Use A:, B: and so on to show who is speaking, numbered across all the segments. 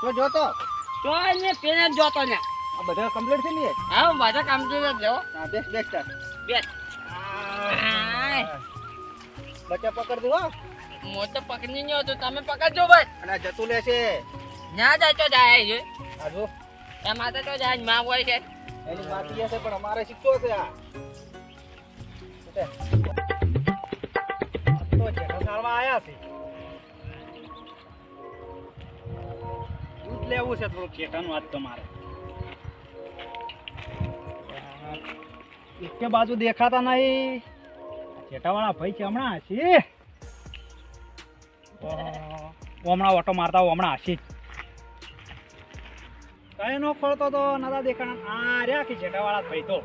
A: તો જોતો.
B: જોતો ને.
A: આ બધા કમ્પ્લીટ થઈ ને
B: હા બધા કામ તો જો.
A: હા બેસ બેસ તાર
B: બે
A: બચ્ચા પકડ દો.
B: તો પકડી નહીં તો તમે પકડજો બસ.
A: અને જતું લેશે
B: ના જાય તો જાય છે.
A: આ જો.
B: એ માથે તો જાય માં હોય છે.
A: એની માતી હશે પણ અમારે શીખતો છે આ. તો જેઠો સારવા આયા છે. દૂધ લેવું છે થોડું ખેટાનું આજ તમારે. એકે બાજુ દેખાતા નહીં. જેઠાવાળા ભાઈ છે હમણાં હસી હમણાં ઓટો મારતા હમણાં હસી કઈ નો ખોલતો તો નતા દેખાણ. આ રહ્યા કે જેઠાવાળા ભાઈ તો?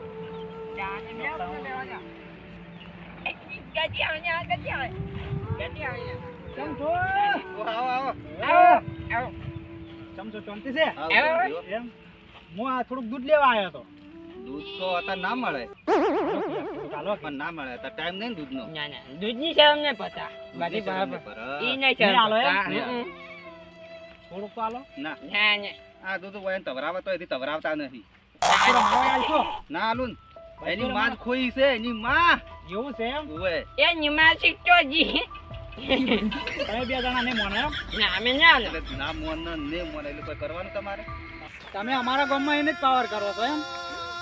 A: કેમ છો કેમ છો શાંતિ છે એમ હું આ થોડુંક દૂધ લેવા આવ્યો હતો
C: દૂધ તો અત્યારે ના મળે
A: ચાલો
C: પણ ના મળે તો ટાઈમ નહીં દૂધનો
B: ના ના દૂધની શરમ ને પતા બાકી બરાબર ઈ નહીં
C: છે
B: હમ.
A: થોડુંક તો
C: ના
B: ના ના
C: આ દૂધ હોય ને તો એથી તવરાવતા નથી ના આલું ને એની માં ખોઈ છે એની માં
A: એવું છે એમ?
C: ઓય
B: એ નિમા શીખતો જી.
A: તમે બે જણા નહીં મોને
B: ના અમે ના
C: ના મોન ને મોન એટલે કોઈ કરવાનું તમારે?
A: તમે અમારા ગામમાં એને જ પાવર કરો છો એમ?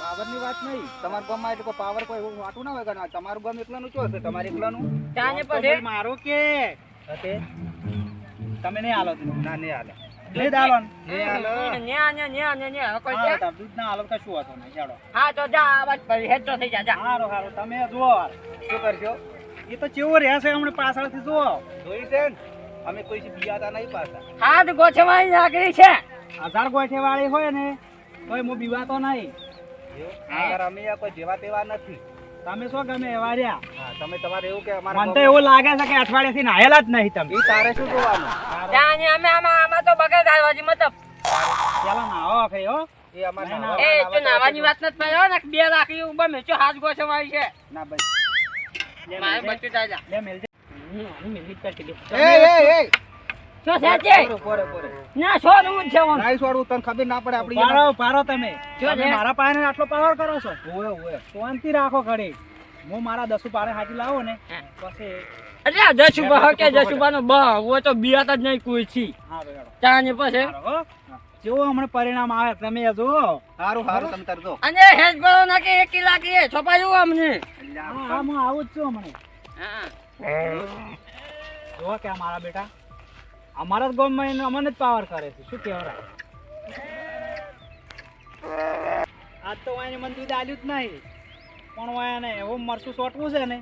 A: પાવરની વાત નહીં.
C: તમારા ગામમાં એટલે કોઈ પાવર કોઈ એવું વાતું ના હોય કે તમારું ગામ એકલાનું ચો છે તમારે એકલાનું?
B: તાને પછી?
A: મારો કે. હતે તમે નહીં હાલો.
C: ના નહીં હાલે.
A: નહીં જ ને.
B: ન્યા ન્યા ન્યા ન્યા ન્યા કોઈ
A: હા,
B: છે?
A: દૂધ ના આલો તો કશું વાંધો નહીં ચાલો.
B: હા તો જા આવાજ પછી હેઠો થઈ જા જા.
A: સારું સારું તમે જુઓ
C: શું કરશો?
A: એ તો ચેવો રહેશે હમણાં પાછળથી જુઓ.
C: જોઈ છે અમે કોઈ બિયાતા નહીં પાછા.
B: હાથ ગોઠવાઈ નાખી છે.
A: હજાર ગોઠેવાળી હોય ને તોય હું બીવાતો નહીં.
C: આગળ અમે કોઈ જેવા તેવા નથી.
A: તમે શું ગમે એવા રહ્યા?
C: તમે તમારે એવું કે
A: મને તો એવું લાગે છે કે અઠવાડિયાથી નાહેલા જ નહીં તમે.
C: તારે શું જોવાનું?
B: ત્યાં અમે આમાં આમાં તો બગડ આવવાજી મતલબ.
A: પેલા નાહો ખરી હો.
C: એ અમારે
B: એ
C: નાવા
B: નાવાની વાત નથી પડ્યો ને બે રાખી ઊભા મેચો હાથ ગોઠવાઈ છે.
C: ના
A: લે
B: મારે. બચ્ચું જા. જા
A: લે મેલજે.
C: એ એ એ.
B: શું છે સાચે?
C: પોરે પોરે પોરે.
B: ના છોડવું જ છે ઓમ.
C: નાઈ છોડું તને ખબર ના પડે આપડી
A: પારો પારો તમે. તમે મારા પાસે આટલો પાવર કરો છો?
C: ઓય ઓય
A: શાંતિ રાખો ખડી. હું મારા દસુ પાડે હાજી લાવો ને પછી
B: બા તો બિયાત જ નહીં કોઈ છી
A: હા. પરિણામ આવે. તમે એ
C: સારું સારું તમે તાર
B: અને હેજ બરો ના કે એકી લાગી છપાયું અમને.
A: હા હા, આવું જ છું હમણાં.
B: હા.
A: જુઓ કે મારા બેટા. અમારા જ ગામમાં એને અમને જ પાવર કરે છે. શું કહેવાય? આજ તો વાયને મને દૂધ આલ્યું જ નહીં. પણ હું એવો મરસું સોટવું છે ને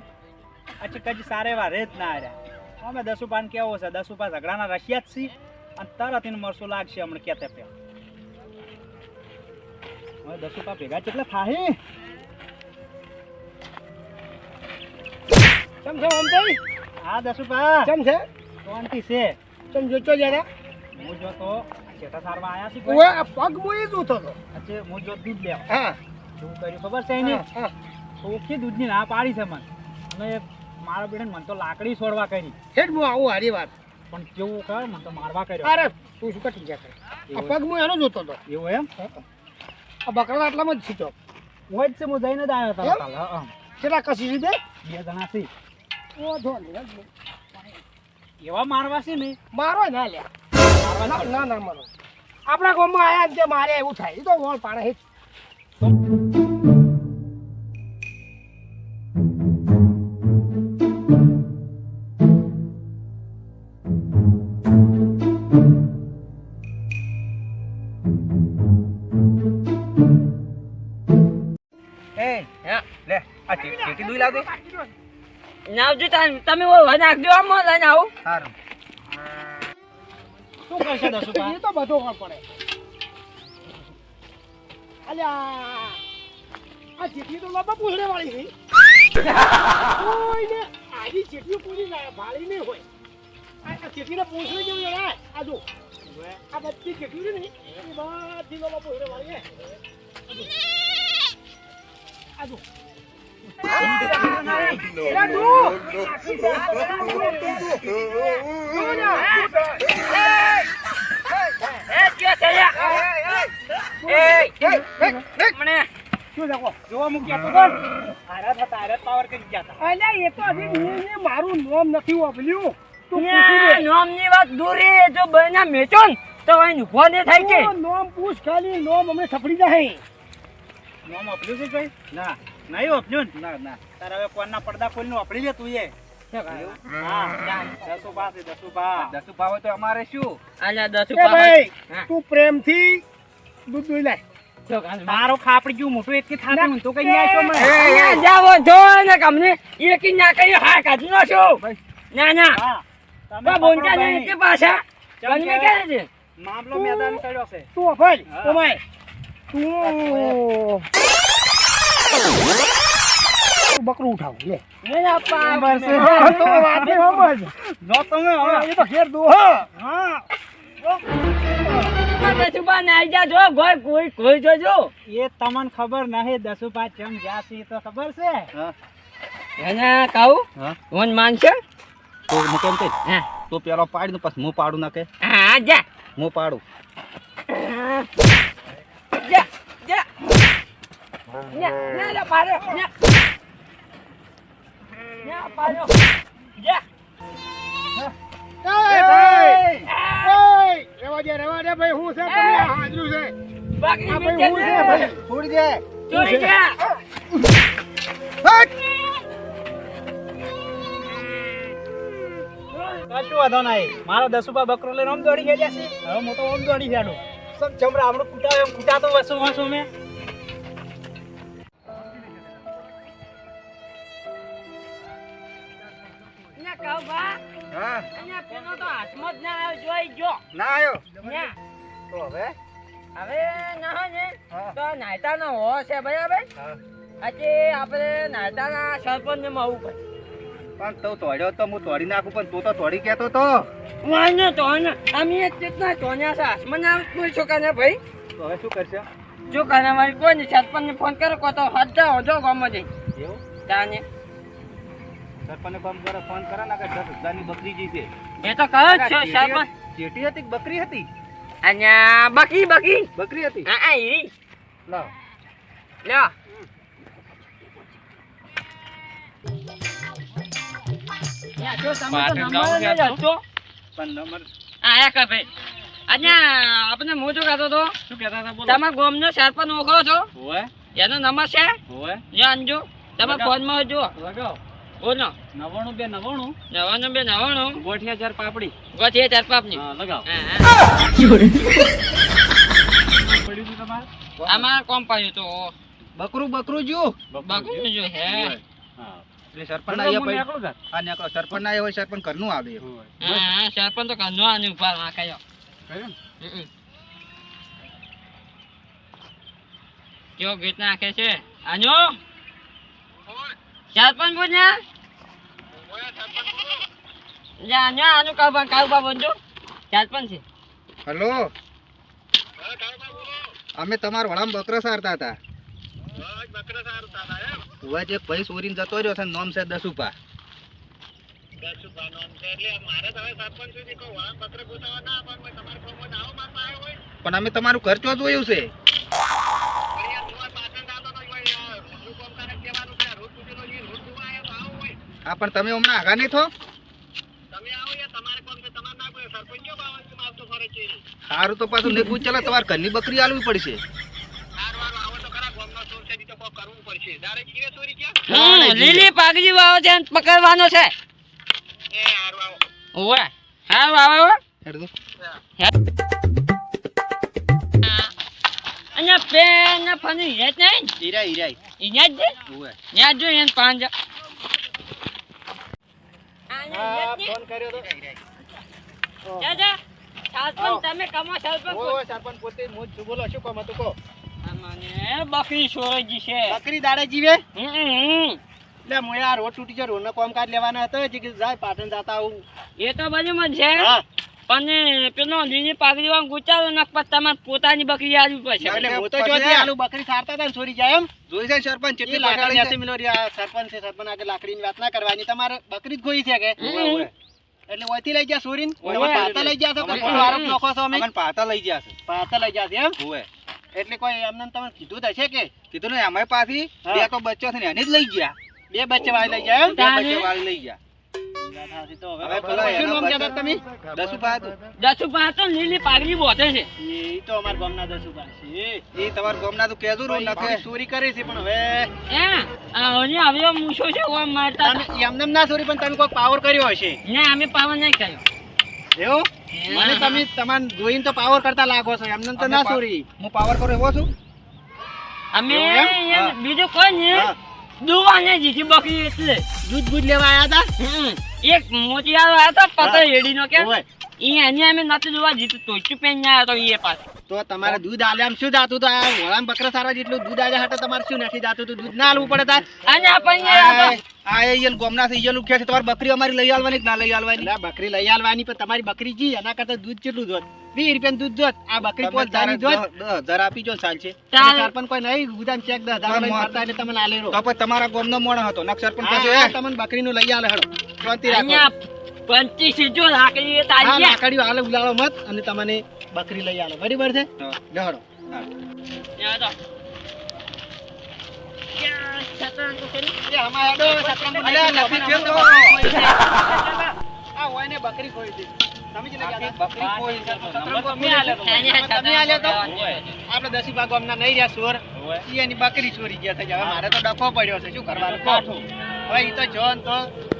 A: પછી કજી સારા એવા રે જ ના આવ્યા અમે દસુપાન કેવો છે દસુપા ઝઘડાના રશિયા જ છીએ અને તરત એને મરસું લાગશે હમણાં કેતે પે. હવે દસુપા ભેગા કેટલા થાય
D: કેમ છે
A: હા દસુપા
D: કેમ છે?
A: શાંતિ છે.
D: કેમ જોચો જરા.
A: હું જોતો ચેટા સારવા આયા છે
D: ઓએ આ પગ મુઈ જોતો તો.
A: અચ્છે હું જો દૂધ લેવા.
D: હા.
A: શું કર્યું ખબર છે એને?
D: હા, હા.
A: ચોખ્ખી દૂધની ના પાડી છે મને. અને મારા બેટા મને તો લાકડી છોડવા કરી.
D: હેડ હું આવું હારી વાત.
A: પણ કેવું કર મને તો મારવા કર્યો.
D: અરે તું શું કટી જા કરે આ પગ મુઈ એનો જોતો તો.
A: એવું એમ?
D: આ બકરા આટલામાં જ છીચો
A: હોય જ છે હું જઈને જ આવ્યો? હતો. હા, હા.
D: કેટલા કસી લીધે બે
A: જણા છે.
D: ઓ ને
A: એવા મારવા છે ને?
D: મારો ના લે.
A: મારવા
D: ના ના મારો આપણા ગામમાં આયા જે મારે એવું થાય. એ તો વોળ પાડે હેચ
C: એ
B: હા.
C: લે આ ચીટી દૂઈ લાવ દે
B: નાવજો તાન- તમે ઓય નાખજો આમ લઈને આવું.
C: સારું
A: શું કરશે દસુકા
D: એ તો બધો વોળ પડે. અલ્યા આ જેટલી તો બાપા પૂછડે વાળી છે. ઓય આજી જેટલી પૂરી ના ભાળી નહીં હોય. આ આ જેટલીને પૂછડે જેવું જણાય આ જો. આ બધી જેટલી છે ને એ બધી બાપા પૂછડે વાળી છે આ જો. મારું નોમ નથી વાપર્યું. પૂછી
B: ન્યા, વાત દૂરી જો બહેના મેચો ને તો અહીં ઊભો થાય
D: તું પૂછ ખાલી નોમ અમને સફળી જાય
A: નામ ના નહીં વાપર્યું ને? ના ના. તારે હવે કોણના પડદા ખોલીને વાપરી લે તું એ. મામલો મેદાન કર્યો છે.
D: તું તું બકરું ઉઠાવ લે.
A: જો તમે હવે.
D: એ તો ખેર દો. હા.
A: હા.
B: દસુબા નાઈ જા જો કોઈ કોઈ કોઈ જોજો.
A: એ તમને ખબર નહીં દસુ પાંચ ચમ જ્યાં તો ખબર છે.
B: એને કહું
C: હા.
B: માનશે?
C: તો હું કેમ કે?
B: હા.
C: તું પેલો પાડ ને પછી હું પાડું ના કે
B: હા જા.
C: હું પાડું.
B: જા જા.
A: કશું વાંધો નહીં? મારો દસુપા બકરો લઈને ઓમ દોડી ગયા છે. હવે મોટો ઓમ દોડી ગયાડો સબ ચમડા હમણાં કૂટાવે એમ કૂટાતો વસો વસો મેં
B: બા.
C: હા.
B: અને પેલો તો હાથમાં જ ના આવ્યો જોઈ જો.
C: ના આવ્યો.
B: ના
C: તો હવે?
B: હવે ના ને તો નાયતા નો હો છે બરાબર. આજે આપણે નાયતા ના સરપંચ ને મળવું પડે.
C: પણ તો તોડ્યો તો હું તોડી નાખું પણ તું તો તોડી કેતો તો.
B: વાંધો તો અમે કેટલા ચોન્યા છે આસમાન આવે કોઈ છોકરા ભાઈ?
C: તો હવે શું કરશે?
B: જો કરે મારી કોઈ નહીં સરપંચને ફોન કરો કો તો હજાર હોજો ગામમાં જઈ.
C: એવું?
B: તાને.
C: સરપંચ ફોન કરે ફોન કરે ને કે દસ હજારની બકરી જી છે.
B: એ તો કહો છો સરપંચ
C: ચેટી હતી બકરી હતી?
B: અહીંયા બકરી બકરી
C: બકરી હતી.
B: હા હા ઈ.
C: લાવ
B: લ્યો. તમે આપણે મોજો કહેતો હતો?
A: શું કહેતા હતા
B: તમે ગામનો સરપંચ ઓળખો છો? એનો નંબર છે? તમે
A: લગાવ.
B: ફોનમાં જો
A: લગાવ
B: બોલો.
A: નવાણું બે નવાણું
B: નવાનું બે નવાણું
A: ગોઠિયા ચાર પાપડી.
B: ગોઠીએ ચાર પાપની
A: લગાવ.
B: હા, હા.
A: પડ્યું હતું તમારે
B: આમાં કોમ પાડ્યું તો?
C: બકરું બકરું જો
B: બકરું જો હે.
C: એટલે સરપંચ
A: પણ
C: આયા
A: મને
C: ભાઈ
A: આકડું ઘર.
C: આ નીકળો સરપંચ ના હોય સરપંચ ઘરનું આવે.
B: હા હા સરપંચ તો ઘરનો આની ઉપર નાખાયો કેવો ગીત નાખે છે? આનો સરપંચ બોલ્યા? જા આનો કાબા કાબા બોલજો. સરપંચ છે.
C: હલો. અમે તમારા વડામાં બકરા સારતા હતા. હવે જે ભાઈ ચોરીને જતો રહ્યો છે નોમ છે દસુપા પણ અમે તમારું ખર્ચો જોયું છે? હા પણ તમે હમણાં આગા નહીં થો? સારું તો પાછું નીકળું ચાલો તમારે ઘરની બકરી આલવી પડશે.
B: લીલી પાઘડી વાવો છે અને પકડવાનો છે. ઓવે હા વાવો વાવો.
C: હેડ દો.
B: અને પેન ફની હેત નહીં?
C: હીરા હીરા
B: અહીંયા જ એને પાંચ
A: હા ફોન કર્યો તો.
B: તમે કમો સરપંચ
A: પોતે હું છું. બોલો શું કામ હતું કહો.
B: મને બકરી સોરજી છે.
A: બકરી દાડે જીવે?
B: હમ.
A: એટલે આ રોડ તૂટી જાય રોડનો કામકાજ લેવાના હતો જે કે જાય પાટણ જતા આવું.
B: એ તો બાજુમાં જ છે.
A: હા.
B: પણ પેલો લીલી પાઘડી વાળો ગુચારો નાખ પછી તમારે પોતાની બકરી આવી પડશે
D: એટલે હું તો જોતી આલુ બકરી સારતા તા ચોરી જાય એમ?
C: જોઈ જાય સરપંચ કેટલી
D: લાકડી હતી મિલો રહ્યા સરપંચ છે સરપંચ આગળ લાકડીની વાત ના કરવાની. તમારે બકરી જ ખોઈ છે કે. એટલે ઓયથી લઈ ગયા ચોરીને. પાતા લઈ ગયા છો તો આરોપ નાખો છો અમે?
C: પાતા લઈ ગયા છે.
D: પાતા લઈ ગયા છે એમ?
C: હોય
D: એટલે કોઈ એમને તમને કીધું તો છે કે?
C: કીધું ને અમે પાછી બે તો બચ્ચો છે ને એને જ લઈ ગયા.
D: બે બચ્ચે વાળી લઈ ગયા એમ?
C: બે બચ્ચો વાળી લઈ ગયા.
D: તમે?
C: દસુ પા હતું.
B: દસુ પાંચ તો લીલી પાઘડી બોધે છે.
D: એ તો અમારા ગામના દસ છે.
C: એ તમારા ગામના તો કહેજો રો
D: ભાઈ, ચોરી કરી છે પણ હવે
B: હે હવે હવે મૂછો છે ઓમ મારતા
D: એમને ના ચોરી પણ તમે કોઈ પાવર કર્યો હશે.
B: ને અમે પાવર નહીં કર્યો.
D: એવું? મને તમે તમારે જોઈને તો પાવર કરતા લાગો છો એમને તો ના
C: સોરી
D: ચોરી.
C: હું પાવર કરો એવો છું?
B: અમે. બીજું કોઈ નહીં.
D: હા.
B: દુવા ને જીતી બકરી એટલે
D: દૂધ બૂધ લેવા આવ્યા
B: હમ. એક મોતિયારો આવ્યો હતો પતર હેડીનો કે
D: હતા
B: એને અમે નથી દુવા જીતું ટોચું પેન ના આવ્યો તો એ પાસે
D: તો તમારે દૂધ આમ શું જાતું? તો આ વળામ બકરા સારા જેટલું દૂધ આલ્યા હાટે તમારે શું નથી જાતું? તો દૂધ ના આલવું પડે તાર.
B: અને આપણને
C: આ
B: આ
C: ગોમના ગામના છે છે તમારી બકરી અમારી લઈ આવવાની કે ના લઈ
D: આલવાની? ના બકરી લઈ આલવાની પણ તમારી બકરી જી એના કરતા દૂધ કેટલું જોત? વીસ રૂપિયા દૂધ જોત. આ બકરી
C: પોલ
D: ધારી જોત.
C: દસ- હજાર આપી જો ચાલશે
B: ચાલ.
D: પણ કોઈ નહીં ગુદામ ચેક દસ હજાર મારતા એટલે તમને આલે
C: તો પછી તમારા ગોમનો મોણ હતો નક્ષર પણ
D: તમને બકરીનું લઈ આલે હડો. શાંતિ રાખો.
B: પંચીસ જો
D: લાકડી
B: તારી
D: લાકડી આલે ઉલાળો મત અને તમને બકરી લઈ આલો બરાબર છે
C: હા.
D: ડહડો
C: હા.
B: ત્યાં તો. ક્યાં છતાં તો કરી?
D: એ આમાં હેડો સત્રંગ
C: અલ્યા, નથી ફેરતો.
D: આ હોય ને બકરી ખોઈ દીધી તમે જ લઈ ગયા હતા?
C: બકરી કોઈ
D: સત્રંગ કોઈ
A: તમે આલ્યો તો.
B: અહીંયા
D: તમે આલ્યો તો?
B: ઓય.
D: આપણે દસી ભાગ ગામના નહીં રહ્યા સોર. એની બકરી ચોરી ગયા થઈ હવે મારે તો ડખો પડ્યો છે શું કરવાનું? હવે એ તો જો તો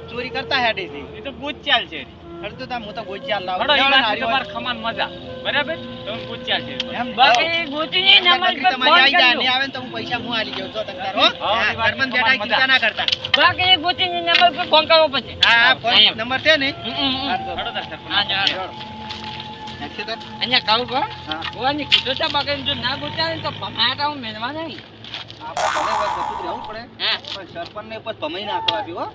D: ચોરી કરતા હેડે છે.
A: એ તો ગુજ ચાલ છે.
D: હડતું તા હું તો ગોચિયા લાવ.
A: હડો, તમારે ખમાન મજા. બરાબર? તમે ગુજ ચાલ છે.
D: એમ
B: બાકી ગોતીની
D: નમલ
B: પર ફોન કરજો.
D: ને આવે તો હું પૈસા હું આલી જાઉં. છો તને તારો
A: હા,
D: બેઠા
A: તમારી
D: ચિંતા ના કરતા.
B: બાકી ગોતીની નમલ પર ફોન કરવો પછી
D: હા ફોન નંબર છે ને.
A: હડો તાર
B: હા, જા? અહીંયા કહું કહો.
C: હા.
B: કીધું છે બાકી જો ના ગોત્યા ને તો પમાટા હું મેળવા નહીં.
C: ભલે રહેવું પડે.
B: પણ
C: પણ સરપંચને પછી ભમાઈ નાખવા હો